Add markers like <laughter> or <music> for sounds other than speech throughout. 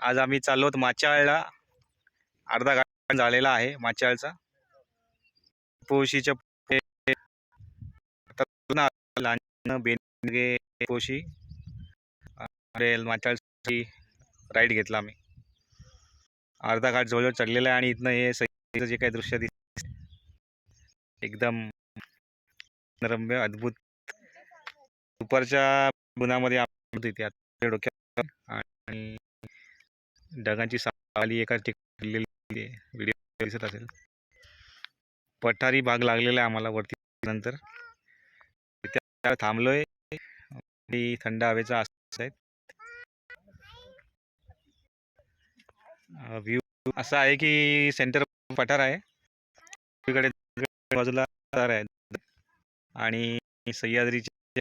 आज आम्ही चाललो आहोत माचाळला. अर्धा घाट झालेला आहे माचाळचा. पोशीच्या बेनगे पोशी. रेल माचाळची राईड घेतला आम्ही. अर्धा घाट जवळजवळ चढलेला आहे आणि इथनं हे सह्याद्रीचं जे काही दृश्य दिस एकदम रम्य अद्भुत. दुपारच्या गुणामध्ये आपण आता डोक्यात आणि ढगांची सावली एका ठिकाणी व्हिडिओ दिसत असेल. पठारी भाग लागलेला आहे आम्हाला वरती नंतर. तिथे थांबलोय. थंड हवेचा आहे. व्ह्यू असा आहे की सेंटर पठार आहे. इकडे बाजूला आहे. आणि सह्याद्रीचे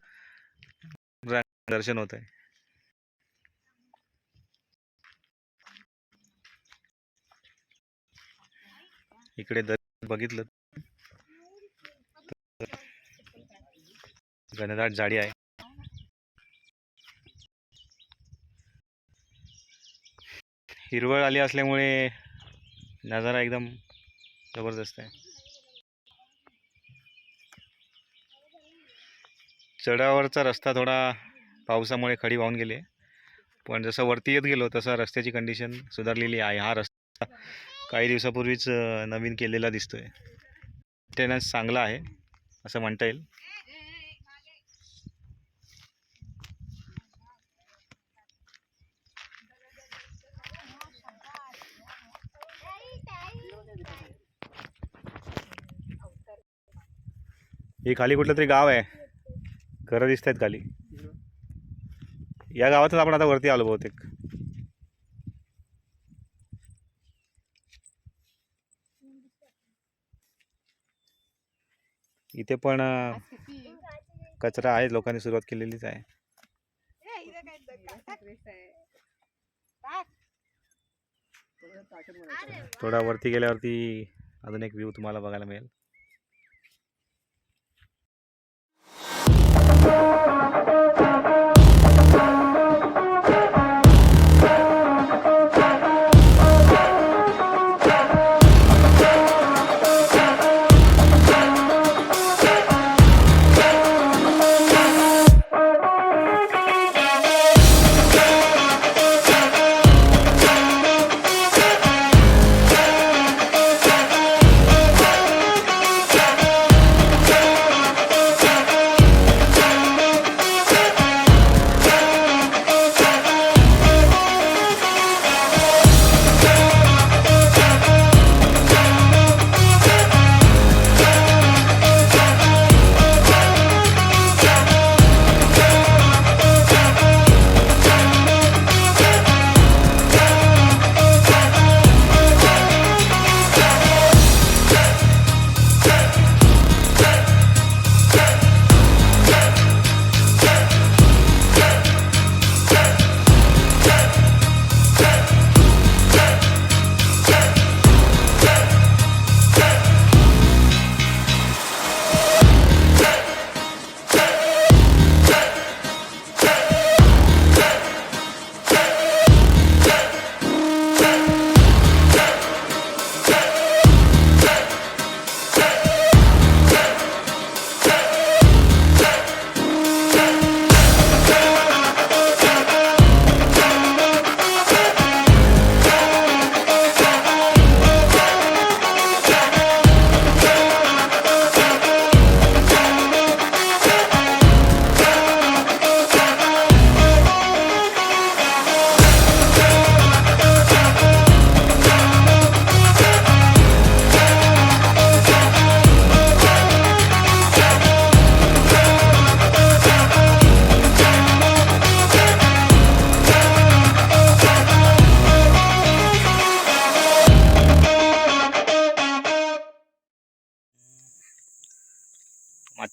दर्शन होत आहे इकडे बघितलं घनदाट झाडी आहे. हिरवळ आली असल्यामुळे नजारा एकदम जबरदस्त आहे. चढावरचा रस्ता थोडा पावसामुळे खडी वाहून गेले पण जसं वरती येत गेलो तसं रस्त्याची कंडिशन सुधारलेली आहे. हा रस्ता काही दिवसापूर्वीच नवीन केलेला दिसतोय. मेंटेनन्स चांगला आहे असं म्हणता येईल. हे खाली कुठलं तरी गाव आहे. घरं दिसत आहेत खाली. या गावातच आपण आता वरती आलो बहुतेक. इथे पण कचरा आहे लोकांनी सुरुवात केलेलीच आहे. थोडा वरती गेल्यावरती अजून एक व्ह्यू तुम्हाला बघायला मिळेल.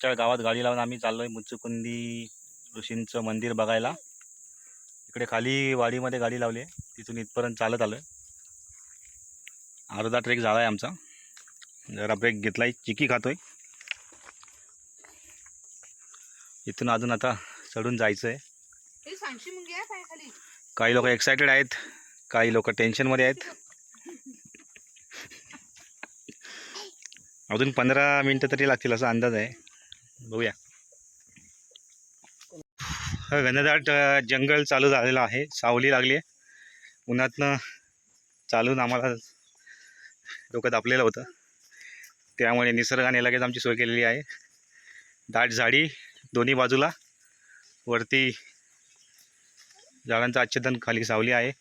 मागच्या गावात गाडी लावून आम्ही चाललोय मुच्चुकुंदी ऋषींचं मंदिर बघायला. इकडे खाली वाडीमध्ये गाडी लावली आहे. तिथून इथपर्यंत चालत आलोय. अर्धा ट्रेक झाला आहे आमचा. जरा ब्रेक घेतलाय चिकी खातोय. इथून अजून आता चढून जायचं आहे काही लोक एक्सायटेड आहेत काही लोक टेन्शनमध्ये आहेत. <laughs> अजून पंधरा मिनटं तरी लागतील असा अंदाज आहे. बघूया. घनदाट जंगल चालू झालेलं आहे. सावली लागली आहे उन्हातनं चालून आम्हाला डोकं तापलेलं होतं. त्यामुळे निसर्गाने लगेच आमची सोय केलेली आहे. दाट झाडी दोन्ही बाजूला. वरती झाडांचं आच्छादन खाली सावली आहे.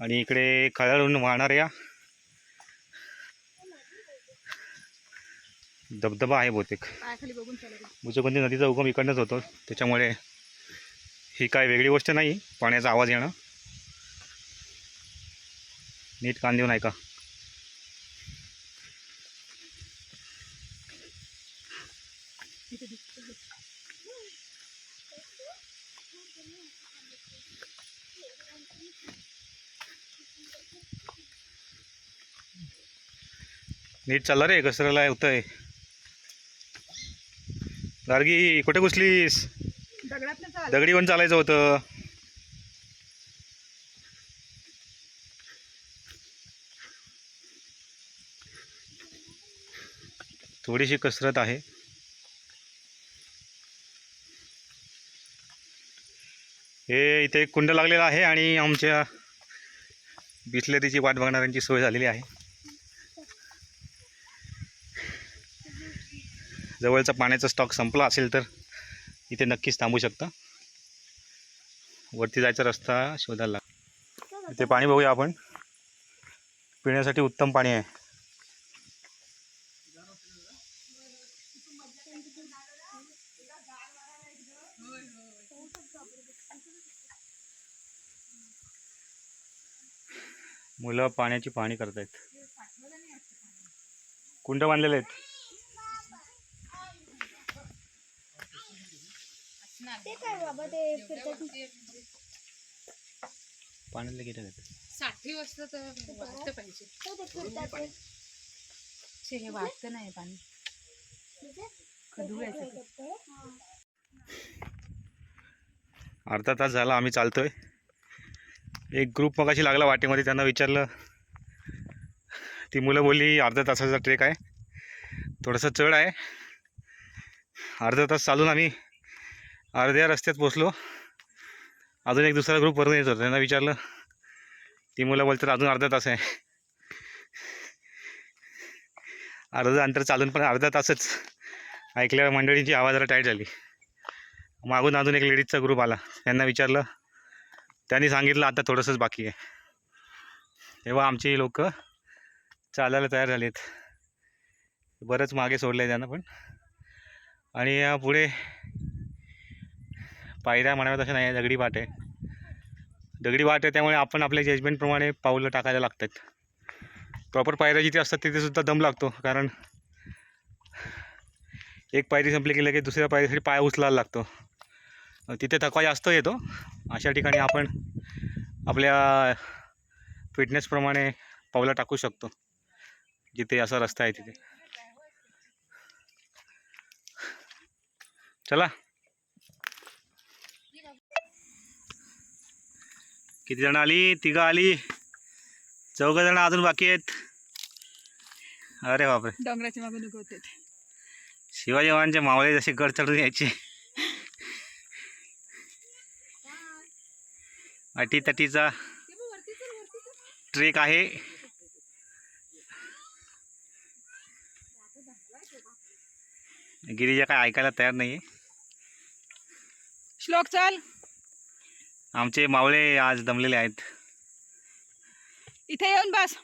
आणि इकडे खळाळून वाहणाऱ्या धबधबा आहे बहुतेक. बुचकोंदी नदीचा उगम इकडनंच होतो. त्याच्यामुळे ही काय वेगळी गोष्ट नाही. पाण्याचा आवाज येणं. नीट कान देऊन ऐका. नीट चालला रे घसरायला होतंय. गार्गी कुठे घुसलीस? दगडी पण चालायचं होतं. थोडीशी कसरत आहे. हे इथे एक कुंड लागलेलं आहे आणि आमच्या बिस्लरीची वाट बघणाऱ्यांची सोय झालेली आहे. जवळचा पाण्याचा स्टॉक संपला असेल तर इथे नक्कीच थांबू शकता. वरती जायचा रस्ता शोधायला लाग इथे पाणी बघूया आपण. पिण्यासाठी उत्तम पाणी आहे. मुलं पाण्याची पाहणी करतायत. कुंड बांधलेले आहेत. ते काय बाबा ते फिरतात पाण्यातले किती आहेत साठी वाजता तर वाटतं पाहिजे. हो, ते फिरतात ते. छे, हे वाटतं नाही पाणी. खदू? अर्धा तास झाला आम्ही चालतोय. एक ग्रुप मगाशी लागला वाटेमध्ये त्यांना विचारलं. ती मुलं बोलली अर्धा तासाचा ट्रेक आहे. थोडंसं चढ आहे. अर्धा तास चालून आम्ही अर्ध्या रस्त्यात पोचलो अजून एक दुसरा ग्रुप वरून येत होता. त्यांना विचारलं ती मुलं बोलतात अजून अर्धा तास आहे. अर्धा अंतर चालून पण अर्धा तासच. ऐकल्या मंडळींची आवाज जरा टाईट झाली. मागून अजून एक लेडीजचा ग्रुप आला. त्यांना विचारलं त्यांनी सांगितलं आता थोडंसंच बाकी आहे. तेव्हा आमची लोक चालायला तयार झालेत. बरंच मागे सोडलं आहे त्यांना पण. आणि पुढे पायऱ्या म्हणाव्या तशा नाही आहे दगडी वाट आहे. दगडी वाट आहे त्यामुळे आपण आपल्या जजमेंटप्रमाणे पाऊलं टाकायला लागतात. प्रॉपर पायऱ्या जिथे असतात तिथेसुद्धा दम लागतो कारण एक पायरी संपली की लगेच दुसऱ्या पायरीसाठी पाय उचलायला लागतो. तिथे थकवा जास्त येतो. अशा ठिकाणी आपण आपल्या फिटनेसप्रमाणे पावलं टाकू शकतो. जिथे असा रस्ता आहे तिथे. चला. किती जण आली? तिघं आली. चौघ जण अजून बाकी आहेत. अरे बापरे. डोंगराच्या शिवाजी महाराजांचे मावळे जसे गड चढून यायचे. अटीतटीचा ट्रेक आहे. गिरिजा काय ऐकायला तयार नाही श्लोक चल. आमचे मावळे आज दमलेले आहेत. इथे येऊन बस.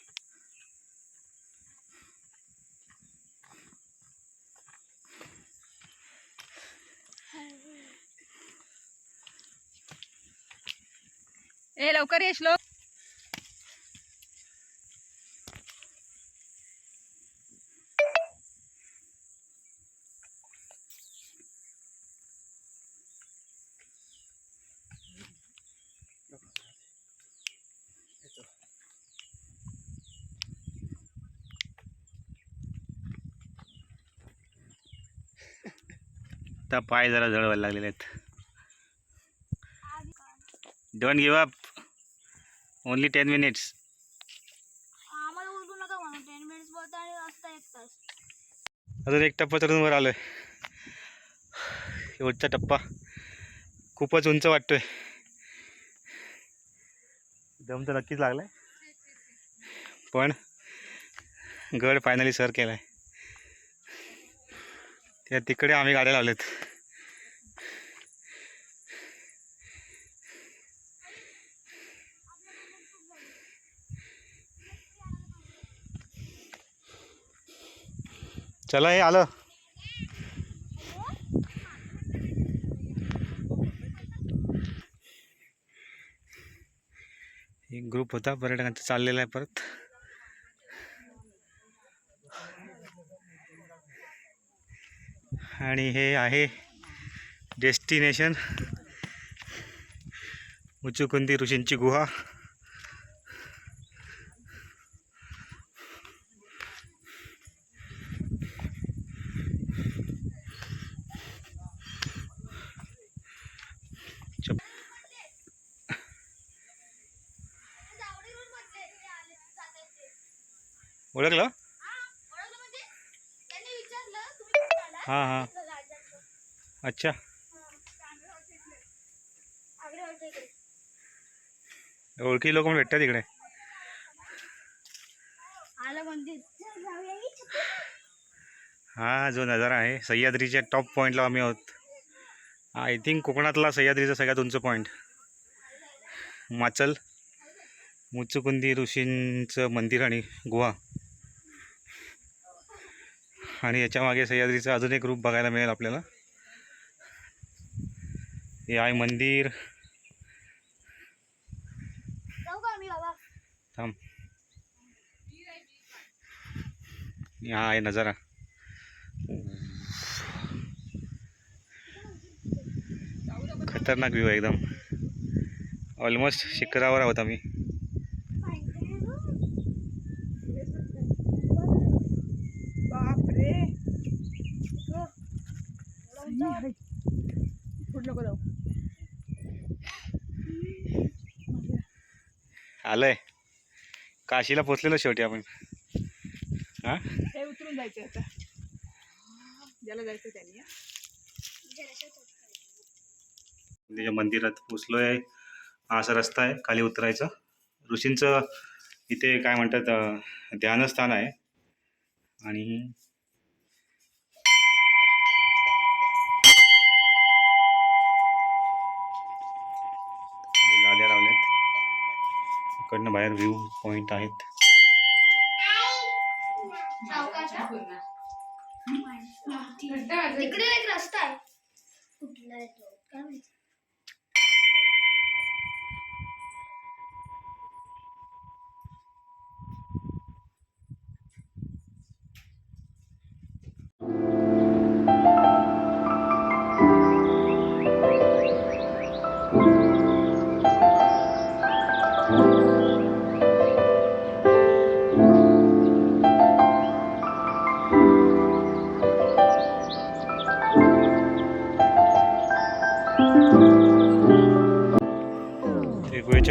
ए लवकर ये श्लोक. आता पाय जरा जळवायला लागलेले आहेत. Don't give up only ten minutes अजून एक टप्पा चढून वर आलोय. शेवटचा टप्पा. खूपच उंच वाटतोय. दम तर नक्कीच लागलाय. पण गड फायनली सर केलाय. त्या तिकडे आम्ही गाड्या लावल्यात. चला हे आलं. एक ग्रुप होता पर्यटकांचा चाललेला आहे परत. आणि हे आहे डेस्टिनेशन. उचुकुंदी ऋषींची गुहा. ओळखलं? हां हां. अच्छा. ओळखी लोक भेटतात इथे. हा जो नजारा आहे सह्याद्रीच्या टॉप पॉईंटला आम्ही आहोत आय थिंक कोकणातला सह्याद्रीचा सगळ्यात उंच पॉईंट माचल मुच्चुकुंदी ऋषींचं मंदिर आणि गुहा आणि याच्या मागे सह्याद्रीचा अजून एक रूप बघायला मिळेल आपल्याला. हे आहे मंदिर. थांब. हा आहे नजारा. खतरनाक व्ह्यू आहे एकदम. ऑलमोस्ट शिखरावर आहोत आम्ही बापरे कुठं नको जाऊ आलंय काशीला पोचलेलो शेवटी आपण हा? हे उतरून जायचं आता. ज्याला जायचं त्यांनी हा. त्याच्या मंदिरात पोचलोय हा असा रस्ता आहे खाली उतरायचा. ऋषींचं इथे काय म्हणतात ध्यानस्थान आहे. आणि इकडनं बाहेर व्ह्यू पॉइंट आहेत. तिकडे एक रस्ता आहे. कुठला येतो काय माहिती?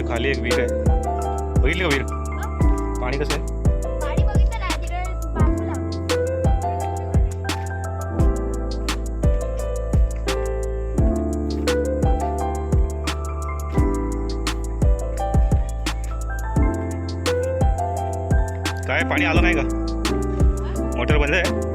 खाली एक विहीर आहे. बघितली का विहीर पाणी कसं आहे? काय पाणी आलं नाही का? मोटर बंद आहे?